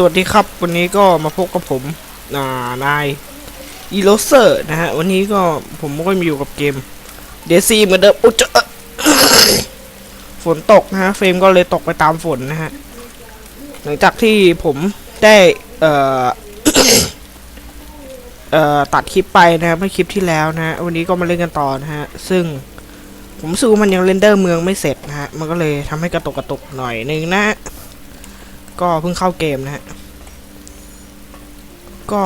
สวัสดีครับ วันนี้ก็มาพบกับผมอ่านายอีโรเซอร์นะฮะ วันนี้ก็ผมก็มาอยู่กับเกมเดซี่เหมือนเดิมอุ๊ยเจฝนตกนะฮะ เฟรมก็เลยตกไปตามฝนนะฮะ หลังจากที่ผมได้ เอ่อ เอ่อ ตัดคลิปไปนะเมื่อคลิปที่แล้วนะฮะวันนี้ก็มาเล่นกันต่อนะฮะ ซึ่งผมรู้มันยังเรนเดอร์เมืองไม่เสร็จนะฮะ มันก็เลยทำให้กระตุกกระตุกหน่อยนึงนะ ก็เพิ่งเข้าเกมนะฮะ ก็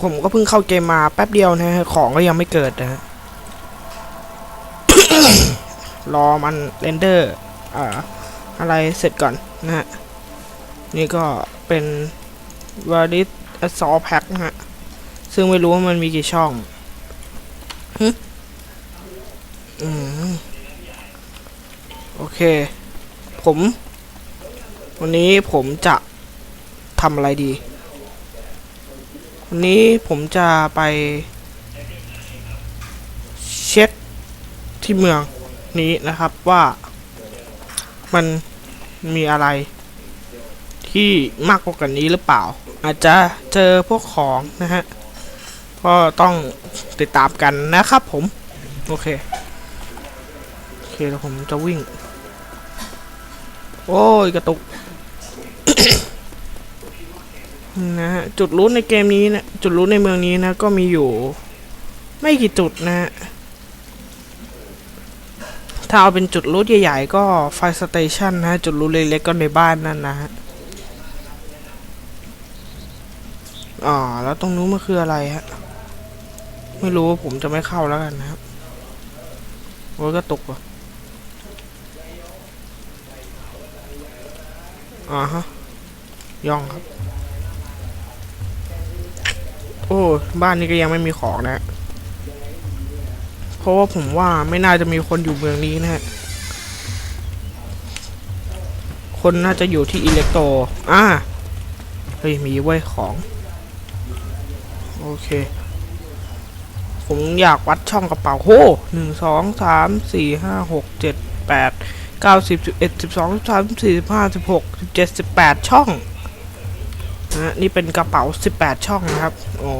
ผมก็เพิ่งเข้าเกมมาแป๊บเดียวนะฮะ ของก็ยังไม่เกิดนะฮะ รอมันเรนเดอร์อ่าอะไรเสร็จก่อนนะฮะ นี่ก็เป็น v a l i d Assault Pack นะฮะ ซึ่งไม่รู้ว่ามันมีกี่ช่องหึอืม โอเค ผม วันนี้ผมจะทำอะไรดี วันนี้ผมจะไปเช็คที่เมืองนี้นะครับว่ามันมีอะไรที่มากกว่ากันนี้หรือเปล่า อาจจะเจอพวกของนะฮะ ก็ต้องติดตามกันนะครับผม โอเค โอเคแล้วผมจะวิ่ง โอ้ย กระตุก นะฮะจุดรู้ในเกมนี้นะจุดรู้ในเมืองนี้นะก็มีอยู่ ไม่กี่จุดนะฮะถ้าเอาเป็นจุดรู้ใหญ่ๆ ก็ไฟสเตชันนะจุดรู้เล็กๆก็ในบ้านนั่นนะฮะอ๋อแล้วตรงนู้นมันคืออะไรฮะไม่รู้ผมจะไม่เข้าแล้วกันนะครับโอ้ยก็ตกว่ะอ่าฮะย่องครับ โอ้บ้านนี้ก็ยังไม่มีของนะ เพราะว่าผมว่าไม่น่าจะมีคนอยู่เมืองนี้นะฮะ คนน่าจะอยู่ที่อิเล็กโตรอ่าเฮ้ย มีไว้ของ โอเค ผมอยากวัดช่องกระเป๋าโหหนึ่งสองสามสี่ห้าหกเจ็ดแปดเก้าสิบสิบเอ็ดสิบสองสิบสามสิบสี่สิบห้าสิบหกสิบเจ็ดสิบแปดช่อง นะนี่เป็นกระเป๋าสิบแปดช่องนะครับ โอ้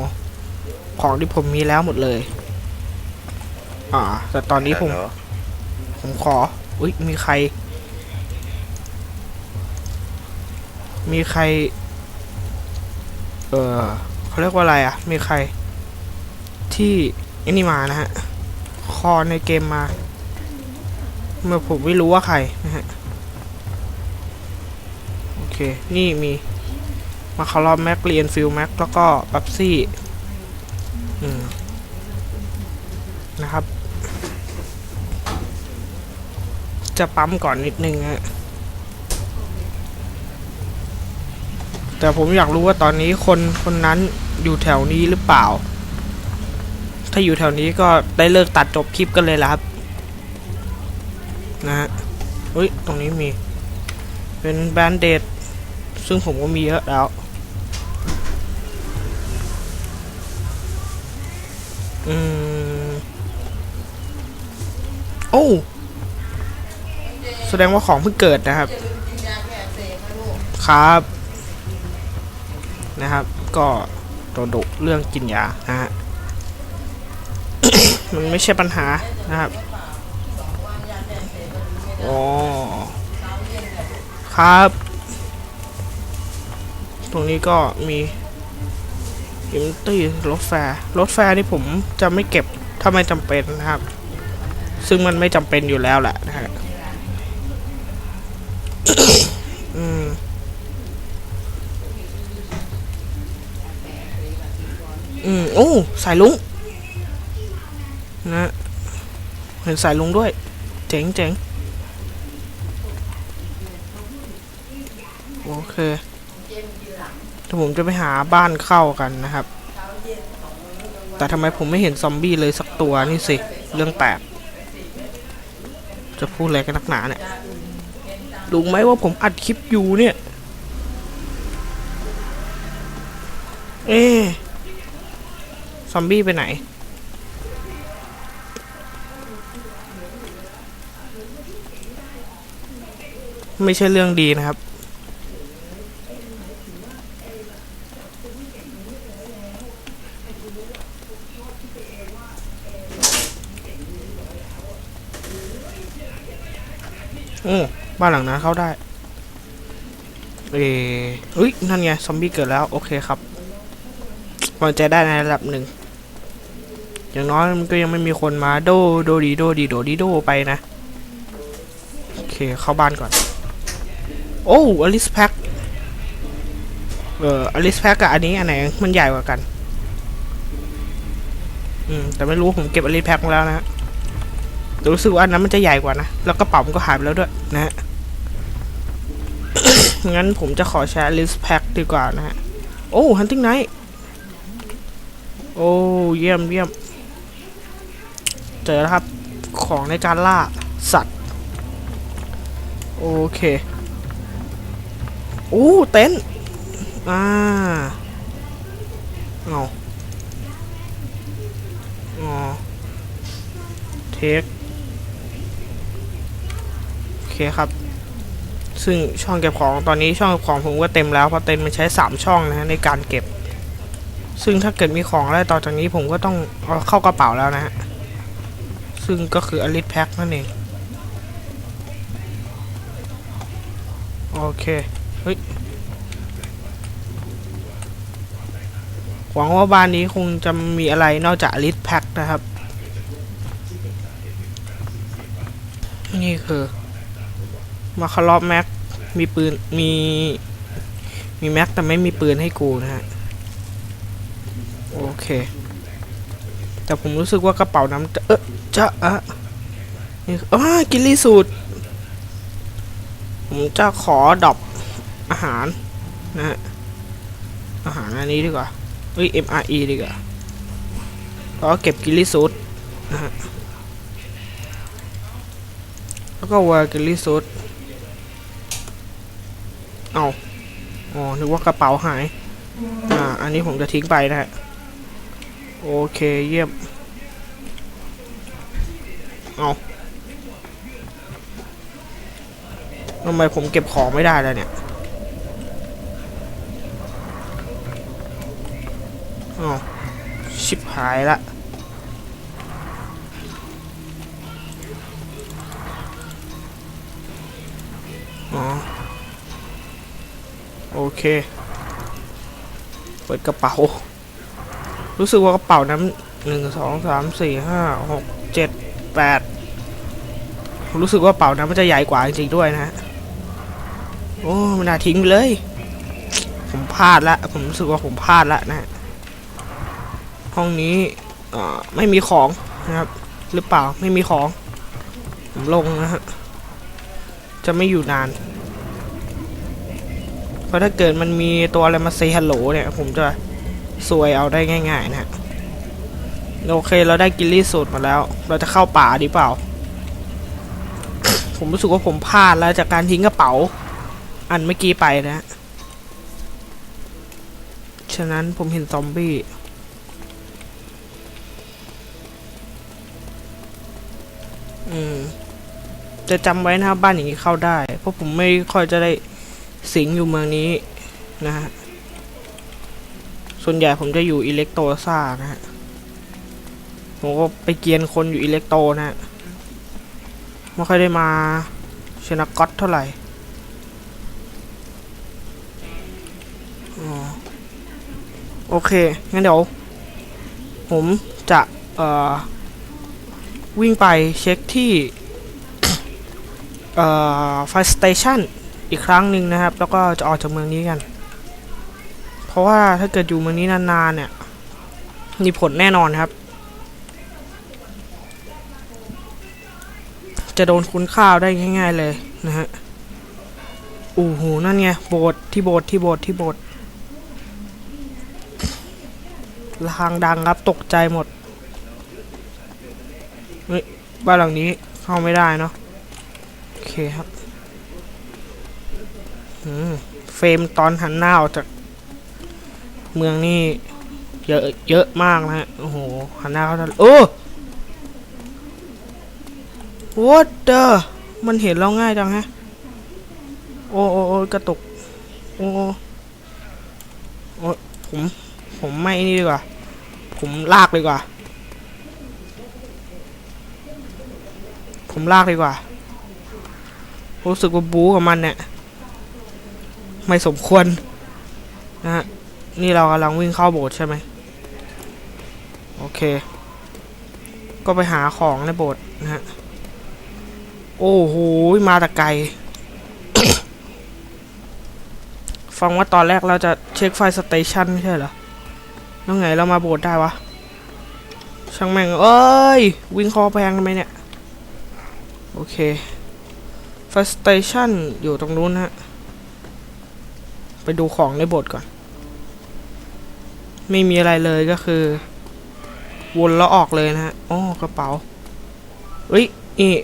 ของที่ผมมีแล้วหมดเลย อ่า แต่ตอนนี้ผมฮัลโหลผมขอ อุ้ยมีใคร มีใคร เออเขาเรียกว่าอะไรอะ มีใคร ที่ไอ้นี่มานะฮะ คอในเกมมา เมื่อผมไม่รู้ว่าใครนะฮะ โอเค นี่มี มาคารอมแม็กเรียนฟิลแม็กแล้วก็ปับซี่นะครับ จะปั๊มก่อนนิดนึงฮะแต่ผมอยากรู้ว่าตอนนี้คนคนนั้นอยู่แถวนี้หรือเปล่า ถ้าอยู่แถวนี้ก็ได้เลิกตัดจบคลิปกันเลยละครับ นะฮะเฮ้ย ตรงนี้มี เป็นแบนเดดซึ่งผมก็มีเยอะแล้ว อืมโอ้แสดงว่าของเพิ่งเกิดนะครับ ครับ นะครับ ก็โดดุเรื่องกินยานะฮะมันไม่ใช่ปัญหานะครับอ๋อครับ ตรงนี้ก็มี อิมตี้รถแฟร์รถแฟร์นี่ผมจะไม่เก็บถ้าไม่จำเป็นนะครับ ซึ่งมันไม่จำเป็นอยู่แล้วแหละนะฮะอืมอืมโอ้สายลุงนะเห็นสายลุงด้วย เจ๋งเจ๋งโอเค เดี๋ยวผมจะไปหาบ้านเข้ากันนะครับ แต่ทำไมผมไม่เห็นซอมบี้เลยสักตัวนี่สิ เรื่องแปลกจะพูดอะไรกันนักหนาเนี่ยรู้ไหมว่าผมอัดคลิปอยู่เนี่ย เอ๊ซอมบี้ไปไหน ไม่ใช่เรื่องดีนะครับ โอ้ บ้านหลังนั้นเข้าได้ เอ้เฮ้ย นั่นไง ซอมบี้เกิดแล้ว โอเคครับพอใจได้ในระดับหนึ่ง อย่างน้อยมันก็ยังไม่มีคนมาโดโดดีโดดีโดดีโดไปนะ โอเค เข้าบ้านก่อน โอ้อลิสแพ็คเอออลิสแพ็คกับอันนี้อันไหนมันใหญ่กว่ากัน อืม แต่ไม่รู้ผมเก็บอลิสแพ็คมาแล้วนะรู้สึกว่าอันนั้นมันจะใหญ่กว่านะ แล้วกระเป๋ามันก็หายไปแล้วด้วยนะฮะ งั้นผมจะขอแชร์ลิสแพ็คดีกว่านะฮะ โอ้ฮันติ n งไนท์โอ้ เยี่ยมเยี่ยม เจอแล้วครับ ของในการล่า สัตว์ โอเค โอ้ เต็นท์อ่าเอาอ๋อเทคโอเคครับ ซึ่งช่องเก็บของตอนนี้ช่องเก็บของผมก็เต็มแล้วเพราะเต็นมันใช้ 3 ช่องนะฮะในการเก็บ ซึ่งถ้าเกิดมีของอะไรต่อจากนี้ผมก็ต้องเอาเข้ากระเป๋าแล้วนะฮะซึ่งก็คืออลิ t แพ็คนั่นเองโอเคเฮ้ยหวังว่าบ้านนี้คงจะมีอะไรนอกจากอลิ t แพ็คนะครับ นี่คือ มาคารอบแม็ก มีปืน มี มีแม็กแต่ไม่มีปืนให้กูนะฮะ โอเค แต่ผมรู้สึกว่ากระเป๋าน้ำจะเออจะอะนี่อ้ากินลี่สูตร ผมจะขอดอปอาหารนะฮะ อาหารอันนี้ดีกว่าเฮ้ย MRE ดีกว่าแล้วก็เก็บกิลลี่สูตรนะฮะแล้วก็วากิลลี่สูตร เอาอ๋อ นึกว่ากระเป๋าหาย อ่า อันนี้ผมจะทิ้งไปนะฮะ โอเค เยี่ยม เอาทำไมผมเก็บของไม่ได้แล้วเนี่ยอ๋อชิบหายละอ๋อ อเค เปิดกระเป๋า รู้สึกว่ากระเป๋านั้นหนึ่งสองสามสี่ห้าหกเจ็ดแปดรู้สึกว่ากระเป๋านั้นมันจะใหญ่กว่าจริงๆด้วยนะฮะโอ้ไม่น่าทิ้งเลย ผมพลาดละ ผมรู้สึกว่าผมพลาดละนะห้องนี้ไม่มีของนะครับ หรือเปล่าไม่มีของ ผมลงนะฮะจะไม่อยู่นาน เพราะถ้าเกิดมันมีตัวอะไรมาเซฮัลโหลเนี่ย ผมจะซวยเอาได้ง่าย ๆ นะฮะโอเคเราได้กิลลี่สูตรมาแล้ว เราจะเข้าป่าดีเปล่า ผมรู้สึกว่าผมพลาดแล้วจากการทิ้งกระเป๋า อันเมื่อกี้ไปนะฮะฉะนั้นผมเห็นซอมบี้อืมจะจำไว้นะครับบ้านอย่างนี้เข้าได้ เพราะผมไม่ค่อยจะได้ สิงอยู่เมืองนี้นะฮะ ส่วนใหญ่ผมจะอยู่อิเล็กโตซ่านะฮะ ผมก็ไปเกียนคนอยู่อิเล็กโตนะฮะ ไม่ค่อยได้มาชนะก๊อตเท่าไหร่อ๋อโอเค งั้นเดี๋ยว ผมจะเอ่อวิ่งไปเช็คที่เอ่อไฟสเตชัน อีกครั้งหนึ่งนะครับ แล้วก็จะออกจากเมืองนี้กัน เพราะว่าถ้าเกิดอยู่เมืองนี้นานๆเนี่ยมีผลแน่นอนครับ จะโดนคุณข้าวได้ง่าย ๆเลยนะฮะโอ้โหนั่นไงโบสถ์ที่โบสถ์ที่โบสถ์ที่โบสถ์ระฆังดังครับตกใจหมดเฮ้ยบ้านหลังนี้เข้าไม่ได้เนาะโอเคครับ เฟรมตอนหันหน้าออกจาก เมืองนี่ เยอะเยอะมากนะฮะ โอ้โห หันหน้าเขาจะโอ้ what the มันเห็นเราง่ายจังฮะ โอ้โอ้โอกระตุกโอ้โอ้โอ้ผม ผมไม่นี่ดีกว่า ผมลากดีกว่า ผมลากดีกว่า รู้สึกว่าบู๊กับมันเนี่ย ไม่สมควรนะฮะนี่เรากำลังวิ่งเข้าโบสถ์ใช่ไหมโอเค ก็ไปหาของในโบสถ์นะฮะโอ้โหมาแต่ไกลฟังว่าตอนแรกเราจะเช็คไฟสเตชันไม่ใช่เหรอแล้วไงเรามาโบสถ์ได้วะ ช่างแม่งเอ้ย วิ่งคอแพงทำไมเนี่ย โอเคไฟสเตชันอยู่ตรงนู้นนะฮะ ไปดูของในบสถ์ก่อน ไม่มีอะไรเลยก็คือ วนแล้วออกเลยนะฮะอ๋อกระเป๋าเฮ้ยนี่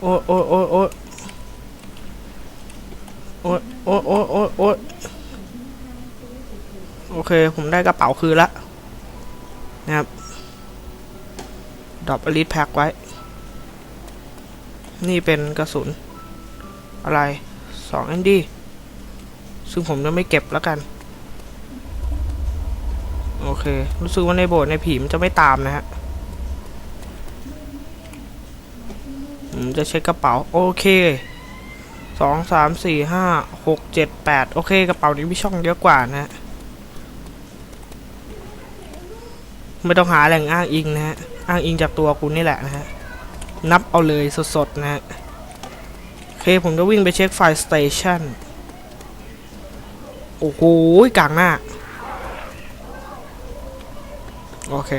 โอ้โอ้โอ้โอ้โอ้โอ้โอ้โอ้โอ้โอเค ผมได้กระเป๋าคืนละนะครับดรอปอลิทแพ็กไว้ นี่เป็นกระสุน อะไรสองอันดี้ ซึ่งผมจะไม่เก็บแล้วกัน โอเค รู้สึกว่าในโบสถ์ในผีมันจะไม่ตามนะฮะผมจะเช็คกระเป๋า โอเคสองสามสี่ห้าหกเจ็ดแปดโอเค กระเป๋านี้มีช่องเยอะกว่านะฮะไม่ต้องหาแหล่งอ้างอิงนะฮะ อ้างอิงจากตัวคุณนี่แหละนะฮะ นับเอาเลยสดๆนะฮะ โอเค ผมจะวิ่งไปเช็คไฟสเตชัน โอ้โหกลางหน้า โอเค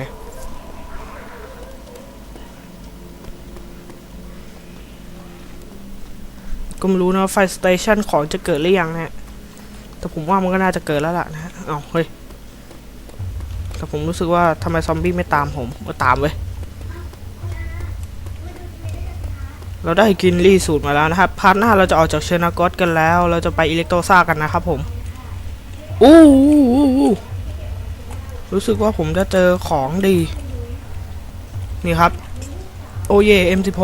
ก็ไม่รู้นะไฟสเตชันของจะเกิดหรือยังนะฮะแต่ผมว่ามันก็น่าจะเกิดแล้วล่ะนะฮะเอาเฮ้ย แต่ผมรู้สึกว่าทำไมซอมบี้ไม่ตามผมก็ตามเว้ยเราได้กินรีสูตรมาแล้วนะครับ พาร์ทหน้าเราจะออกจากเชนากอสกันแล้ว เราจะไปอิเล็กโตซ่ากันนะครับผม อู้รู้สึกว่าผมจะเจอของดี นี่ครับ โอเย่ M16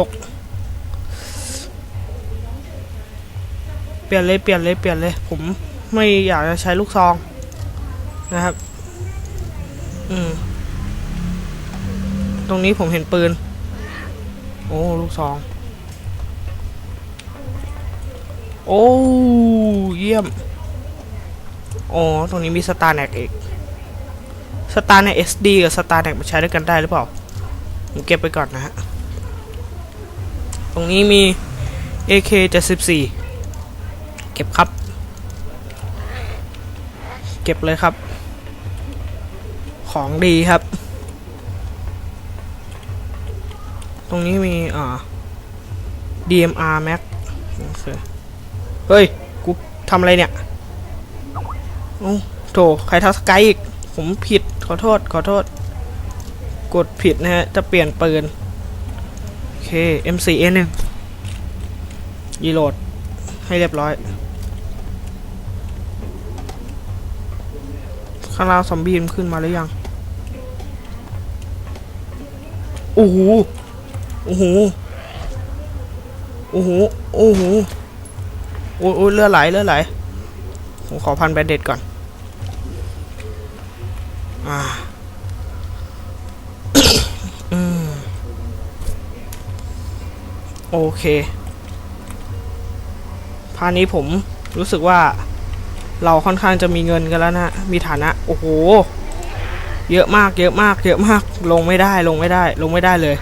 เปลี่ยนเลยเปลี่ยนเลยเปลี่ยนเลย ผมไม่อยากจะใช้ลูกซอง นะครับ อืม ตรงนี้ผมเห็นปืน โอ้ ลูกซอง โอ้ เยี่ยม อ๋อตรงนี้มีสตาร์แน็กอีกสตาร์ใน SD กับสตาร์แน็กมาใช้ด้วยกันได้หรือเปล่า ผมเก็บไปก่อนนะฮะ ตรงนี้มี AK 74เก็บครับ เก็บเลยครับ ของดีครับ ตรงนี้มีอ่า DMR Max เฮ้ย กูทำอะไรเนี่ย โอ้โถใครทักสกายอีก ผมผิดขอโทษขอโทษ กดผิดนะฮะ จะเปลี่ยนปืน โอเค M4A1 ยีโหลด ให้เรียบร้อย ข้างล่างซอมบี้มันขึ้นมาหรือยัง โอ้โห โอ้โห โอ้โห โอ้โห โอ้ยโอ้ยเลือดไหลเลือดไหลผมขอพันแบนเด็ดก่อน โอเคพานี้ผมรู้สึกว่าเราค่อนข้างจะมีเงินกันแล้วนะ มีฐานะ โอ้โห เยอะมาก เยอะมาก เยอะมาก ลงไม่ได้ ลงไม่ได้ ลงไม่ได้เลย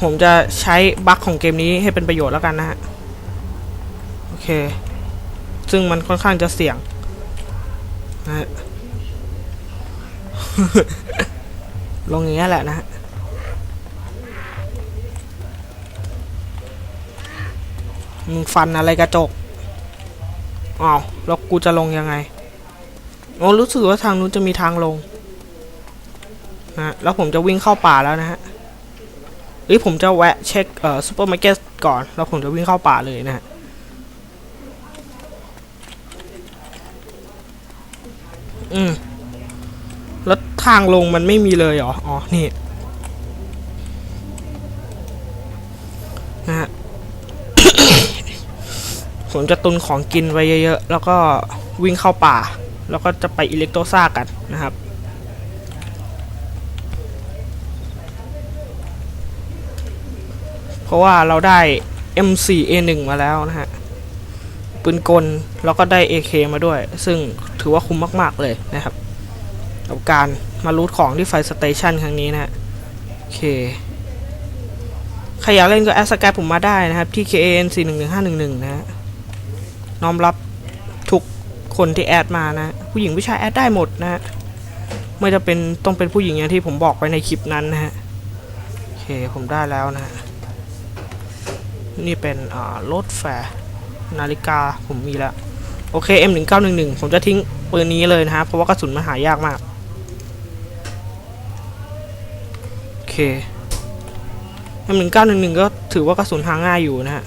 ผมจะใช้บั๊กของเกมนี้ให้เป็นประโยชน์แล้วกันนะฮะ โอเค ซึ่งมันค่อนข้างจะเสี่ยงนะฮะลงอย่างนี้ยแหละนะ มึงฟันอะไรกระจกอ้าวแล้วกูจะลงยังไงโอ้รู้สึกว่าทางนู้นจะมีทางลงนะแล้วผมจะวิ่งเข้าป่าแล้วนะฮะเอ้ยผมจะแวะเช็คเอ่อซูเปอร์มาร์เก็ตก่อน แล้วผมจะวิ่งเข้าป่าเลยนะฮะอืมแล้วทางลงมันไม่มีเลยเหรอ อ๋อ นี่ นะฮะ ผมจะตุนของกินไว้เยอะๆ แล้วก็วิ่งเข้าป่า แล้วก็จะไปอิเล็กโตซ่ากันนะครับเพราะว่าเราได้ M4A1 มาแล้วนะฮะ ปืนกล แล้วก็ได้ AK มาด้วย ซึ่งถือว่าคุ้มมากๆเลยนะครับ กับการมารูทของที่ไฟสเตชันครั้งนี้นะฮะ โอเค ใครอยากเล่นก็แอดสกายผมมาได้นะครับ ที่ KAN 4 1 1 5 1 1 นะฮะ น้อมรับทุกคนที่แอดมานะ ผู้หญิงผู้ชายแอดได้หมดนะไม่จะเป็นต้องเป็นผู้หญิงอย่างที่ผมบอกไปในคลิปนั้นนะฮะโอเคผมได้แล้วนะนี่เป็นรถแฟร์นาฬิกาผมมีแล้วโอเค M1911 ผมจะทิ้งปืนนี้เลยนะฮะเพราะว่ากระสุนมันหายากมากโอเค M1911 ก็ถือว่ากระสุนหาง่ายอยู่นะฮะ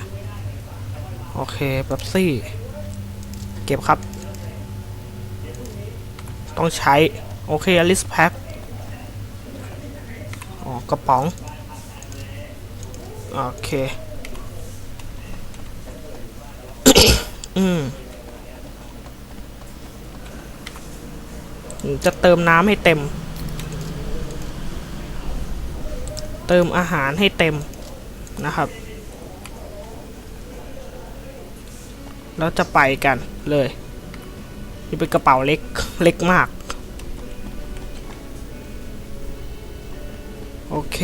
โอเคแบบซี่ เก็บครับ ต้องใช้ โอเคอลิสแพ็คอ๋อกระป๋อง โอเค อืมจะเติมน้ำให้เต็ม เติมอาหารให้เต็มนะครับ แล้วจะไปกันเลยนี่เป็นกระเป๋าเล็กเล็กมาก โอเค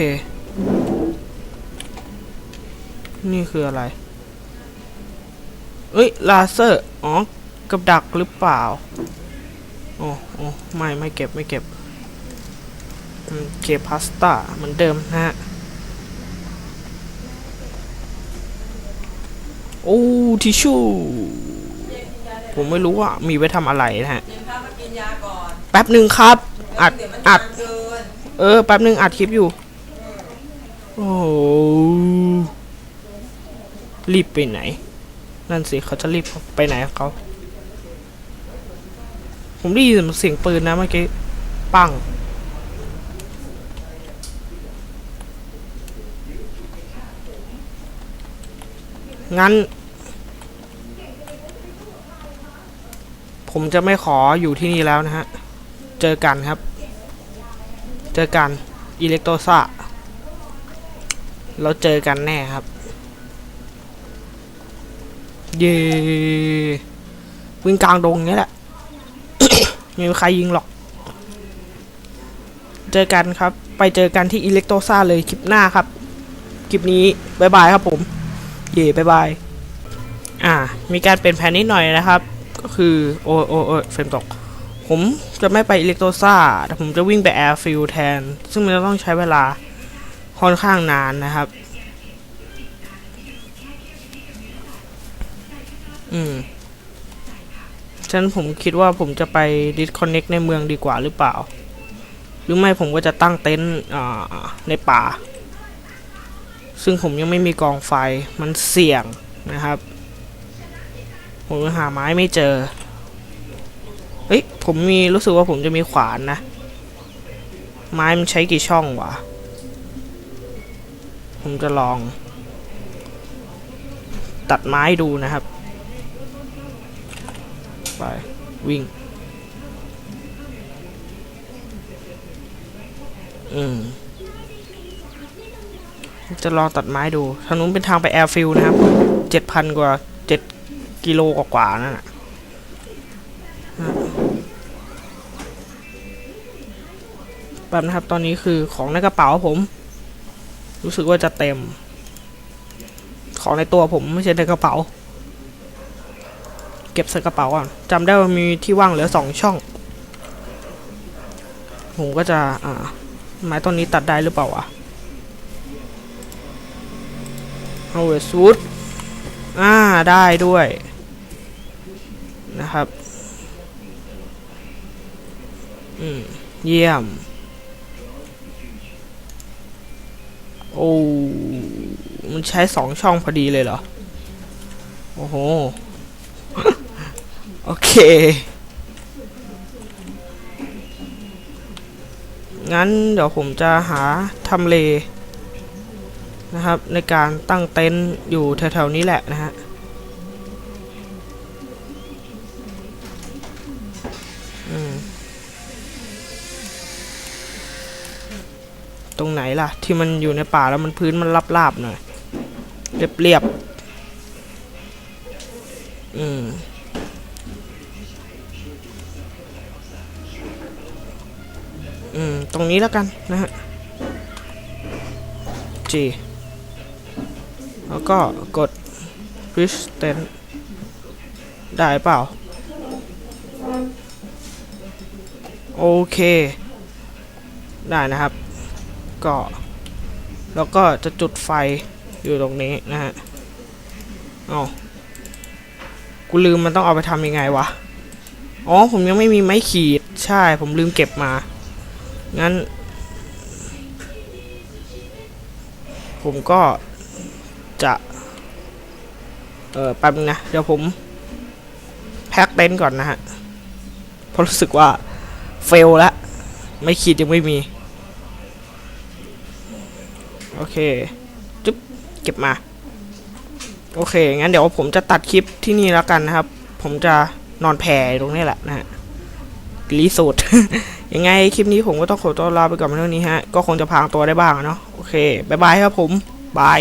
นี่คืออะไร เอ้ยลาเซอร์ อ๋อ กับดักหรือเปล่า โอ้โอ้ไม่ ไม่เก็บ ไม่เก็บอืมเคพาสต้าเหมือนเดิมนะฮะ โอ้ทิชชู่ผมไม่รู้ว่ามีไว้ทำอะไรนะฮะกินข้าวมากินยาก่อนแป๊บหนึ่งครับ อัดเดี๋ยวมันอัดนานเกินเออ แป๊บหนึ่งอัดคลิปอยู่ โอ้โหรีบไปไหน นั่นสิเขาจะรีบไปไหนของเขา ผมได้ยินเสียงปืนนะเมื่อกี้ ปัง งั้น ผมจะไม่ขออยู่ที่นี่แล้วนะฮะ เจอกันครับ เจอกันอิเล็กโตซ่าเราเจอกันแน่ครับ เย่วิ่งกลางดงเงี้ยแหละไม่มีใครยิงหรอก เจอกันครับ ไปเจอกันที่อิเล็กโตซ่าเลยคลิปหน้าครับ คลิปนี้บายบายครับผม เย่บายบาย อ่า มีการเปลี่ยนแผนนิดหน่อยนะครับ ก็คือ โอ้โอ้โอ้เฟรมตก ผมจะไม่ไปอิเล็กโตซ่า แต่ผมจะวิ่งไปแอร์ฟิลแทน ซึ่งมันจะต้องใช้เวลาค่อนข้างนานนะครับ อืมฉะนั้นผมคิดว่าผมจะไป disconnect ในเมืองดีกว่าหรือเปล่า หรือไม่ผมก็จะตั้งเต็นท์อ่าในป่า ซึ่งผมยังไม่มีกองไฟมันเสี่ยงนะครับ ผมหาไม้ไม่เจอ เฮ้ย ผมมีรู้สึกว่าผมจะมีขวานนะ ไม้มันใช้กี่ช่องวะ ผมจะลอง ตัดไม้ดูนะครับ ไป วิ่ง อืม จะลองตัดไม้ดู ทางนู้นเป็นทางไปแอร์ฟิลนะครับเจ็ดพันกว่าเจ็ดกิโลกว่าๆนั่นน่ะแบบนะครับ ตอนนี้คือของในกระเป๋าผม รู้สึกว่าจะเต็ม ของในตัวผมไม่ใช่ในกระเป๋า เก็บใส่กระเป๋าก่อนจำได้ว่ามีที่ว่างเหลือสองช่อง ผมก็จะอ่าไม้ต้นนี้ตัดได้หรือเปล่าวะ เอาเวสูดอ่าได้ด้วยนะครับ อืม เยี่ยม โอ้ มันใช้สองช่องพอดีเลยเหรอ โอ้โห โอเค งั้นเดี๋ยวผมจะหาทำเล นะครับ ในการตั้งเต็นท์อยู่แถวๆนี้แหละนะฮะตรงไหนล่ะ ที่มันอยู่ในป่าแล้วมันพื้นมันราบๆหน่อยเรียบๆอืมอืม ตรงนี้แล้วกันนะฮะจี แล้วก็กด distance ได้เปล่า โอเค ได้นะครับ ก็ แล้วก็จะจุดไฟอยู่ตรงนี้นะฮะเอากูลืมมันต้องเอาไปทำยังไงวะ อ๋อ ผมยังไม่มีไม้ขีด ใช่ ผมลืมเก็บมา งั้น ผมก็ จะ เออแป๊บนึงนะ เดี๋ยวผม แพ็คเต็นท์ก่อนนะฮะ เพราะรู้สึกว่า เฟลแล้วไม่ขีดยังไม่มี โอเค จุ๊บ เก็บมา โอเค งั้นเดี๋ยวผมจะตัดคลิปที่นี่แล้วกันนะครับ ผมจะนอนแผ่ตรงนี้แหละนะฮะรีสูตรยังไงคลิปนี้ผมก็ต้องขอตัวลาไปก่อนเท่านี้ฮะ ก็คงจะพางตัวได้บ้างเนาะ โอเค บ๊ายบายครับผม บาย